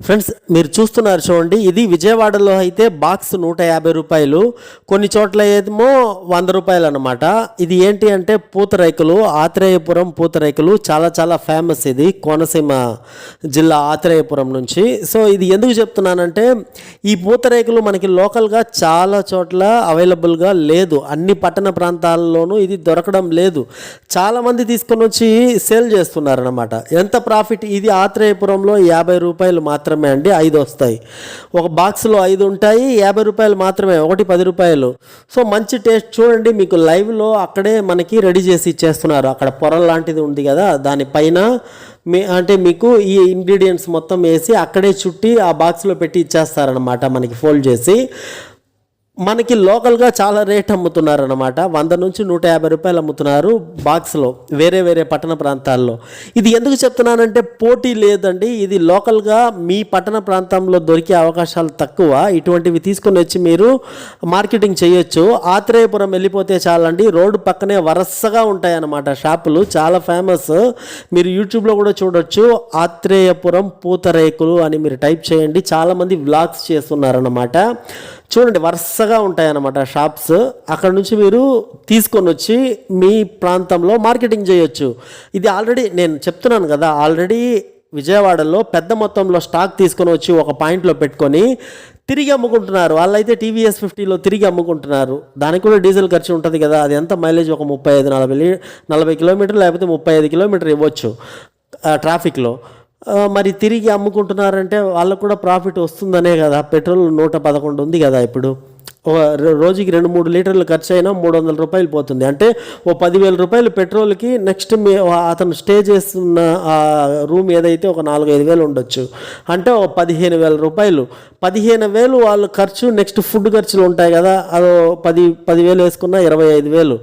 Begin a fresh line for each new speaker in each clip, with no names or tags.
Friends మీరు చూస్తున్నారు చూడండి ఇది విజయవాడలో అయితే బాక్స్ నూట యాభై రూపాయలు కొన్ని చోట్ల ఏమో వంద రూపాయలు అనమాట ఇది ఏంటి అంటే పూతరేకులు ఆత్రేయపురం పూతరేకులు చాలా చాలా ఫేమస్ ఇది కోనసీమ జిల్లా ఆత్రేయపురం నుంచి. సో ఇది ఎందుకు చెప్తున్నానంటే ఈ పూతరేకులు మనకి లోకల్గా చాలా చోట్ల అవైలబుల్గా లేదు. అన్ని పట్టణ ప్రాంతాల్లోనూ ఇది దొరకడం లేదు. చాలామంది తీసుకొని వచ్చి సేల్ చేస్తున్నారనమాట ఎంత ప్రాఫిట్ ఇది ఆత్రేయపురంలో యాభై రూపాయలు మాత్రం మాత్రమే అండి ఐదు వస్తాయి. ఒక బాక్స్లో ఐదు ఉంటాయి యాభై రూపాయలు మాత్రమే ఒకటి పది రూపాయలు. సో మంచి టేస్ట్ చూడండి మీకు లైవ్లో అక్కడే మనకి రెడీ చేసి ఇచ్చేస్తున్నారు. అక్కడ పొర లాంటిది ఉంది కదా దానిపైన మీ అంటే మీకు ఈ ఇంగ్రీడియంట్స్ మొత్తం వేసి అక్కడే చుట్టి ఆ బాక్స్లో పెట్టి ఇచ్చేస్తారనమాట మనకి ఫోల్డ్ చేసి. మనకి లోకల్గా చాలా రేట్ అమ్ముతున్నారనమాట వంద నుంచి నూట యాభై రూపాయలు అమ్ముతున్నారు బాక్స్లో వేరే వేరే పట్టణ ప్రాంతాల్లో. ఇది ఎందుకు చెప్తున్నానంటే పోటీ లేదండి. ఇది లోకల్గా మీ పట్టణ ప్రాంతంలో దొరికే అవకాశాలు తక్కువ. ఇటువంటివి తీసుకొని వచ్చి మీరు మార్కెటింగ్ చేయొచ్చు. ఆత్రేయపురం వెళ్ళిపోతే చాలండి. రోడ్డు పక్కనే వరుసగా ఉంటాయన్నమాట షాపులు. చాలా ఫేమస్. మీరు యూట్యూబ్లో కూడా చూడొచ్చు. ఆత్రేయపురం పూతరేకులు అని మీరు టైప్ చేయండి. చాలామంది వ్లాగ్స్ చేస్తున్నారన్నమాట. చూడండి వరుసగా ఉంటాయన్నమాట షాప్స్. అక్కడ నుంచి మీరు తీసుకొని వచ్చి మీ ప్రాంతంలో మార్కెటింగ్ చేయొచ్చు. ఇది ఆల్రెడీ నేను చెప్తున్నాను కదా ఆల్రెడీ విజయవాడలో పెద్ద మొత్తంలో స్టాక్ తీసుకొని వచ్చి ఒక పాయింట్లో పెట్టుకొని తిరిగి అమ్ముకుంటున్నారు. వాళ్ళైతే టీవీఎస్ ఫిఫ్టీలో తిరిగి అమ్ముకుంటున్నారు. దానికి కూడా డీజిల్ ఖర్చు ఉంటుంది కదా అది ఎంత మైలేజ్? ఒక ముప్పై ఐదు నలభై నలభై కిలోమీటర్లు లేకపోతే ముప్పై ఐదు కిలోమీటర్ ఇవ్వచ్చు ట్రాఫిక్లో. మరి తిరిగి అమ్ముకుంటున్నారంటే వాళ్ళకు కూడా ప్రాఫిట్ వస్తుందనే కదా. పెట్రోల్ నూట పదకొండు ఉంది కదా ఇప్పుడు. ఒక రో- రోజుకి రెండు మూడు లీటర్లు ఖర్చు అయినా మూడు వందల రూపాయలు పోతుంది. అంటే ఓ పదివేల రూపాయలు పెట్రోల్కి నెక్స్ట్ మీ అతను స్టే చేస్తున్న ఆ రూమ్ ఏదైతే ఒక నాలుగు ఐదు వేలు ఉండొచ్చు. అంటే ఓ పదిహేను వేల రూపాయలు. పదిహేను వేలు వాళ్ళు ఖర్చు నెక్స్ట్ ఫుడ్ ఖర్చులు ఉంటాయి కదా. అదో పది పదివేలు వేసుకున్నా ఇరవై ఐదు వేలు.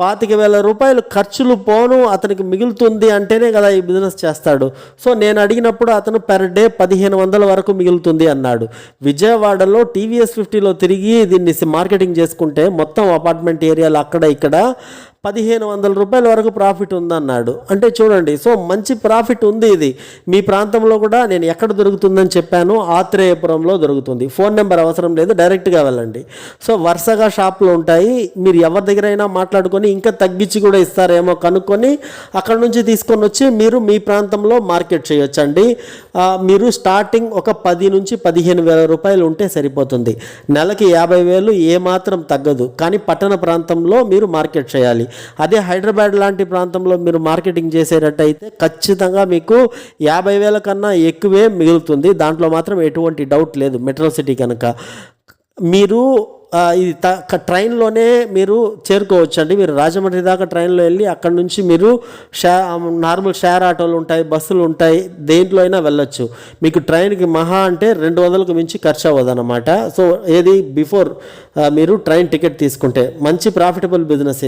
పాతిక వేల రూపాయలు ఖర్చులు పోను అతనికి మిగులుతుంది అంటేనే కదా ఈ బిజినెస్ చేస్తాడు. సో నేను అడిగినప్పుడు అతను పెర్ డే పదిహేను వందల వరకు మిగులుతుంది అన్నాడు. విజయవాడలో టీవీఎస్ ఫిఫ్టీలో తిరిగి దీన్ని మార్కెటింగ్ చేసుకుంటే మొత్తం అపార్ట్మెంట్ ఏరియాలు అక్కడ ఇక్కడ పదిహేను వందల రూపాయల వరకు ప్రాఫిట్ ఉందన్నాడు. అంటే చూడండి సో మంచి ప్రాఫిట్ ఉంది ఇది. మీ ప్రాంతంలో కూడా నేను ఎక్కడ దొరుకుతుందని చెప్పాను ఆత్రేయపురంలో దొరుకుతుంది. ఫోన్ నెంబర్ అవసరం లేదు డైరెక్ట్గా వెళ్ళండి. సో వరుసగా షాపులు ఉంటాయి. మీరు ఎవరి దగ్గర అయినా మాట్లాడుకొని ఇంకా తగ్గించి కూడా ఇస్తారేమో కనుక్కొని అక్కడ నుంచి తీసుకొని వచ్చి మీరు మీ ప్రాంతంలో మార్కెట్ చేయొచ్చండి. మీరు స్టార్టింగ్ ఒక పది నుంచి పదిహేను వేల రూపాయలు ఉంటే సరిపోతుంది. నెలకి యాభై వేలు ఏమాత్రం తగ్గదు. కానీ పట్టణ ప్రాంతంలో మీరు మార్కెట్ చేయాలి. అదే హైదరాబాద్ లాంటి ప్రాంతంలో మీరు మార్కెటింగ్ చేసేటట్టయితే ఖచ్చితంగా మీకు యాభై వేల కన్నా ఎక్కువే మిగులుతుంది. దాంట్లో మాత్రం ఎటువంటి డౌట్ లేదు. మెట్రో సిటీ కనుక మీరు ఇది త ట్రైన్లోనే మీరు చేరుకోవచ్చు అండి మీరు రాజమండ్రి దాకా ట్రైన్లో వెళ్ళి అక్కడ నుంచి మీరు షే నార్మల్ షేర్ ఆటోలు ఉంటాయి బస్సులు ఉంటాయి దేంట్లో అయినా వెళ్ళొచ్చు. మీకు ట్రైన్కి మహా అంటే రెండు వందలకు మించి ఖర్చు అవ్వదు అనమాట సో ఏది బిఫోర్ మీరు ట్రైన్ టికెట్ తీసుకుంటే మంచి ప్రాఫిటబుల్ బిజినెస్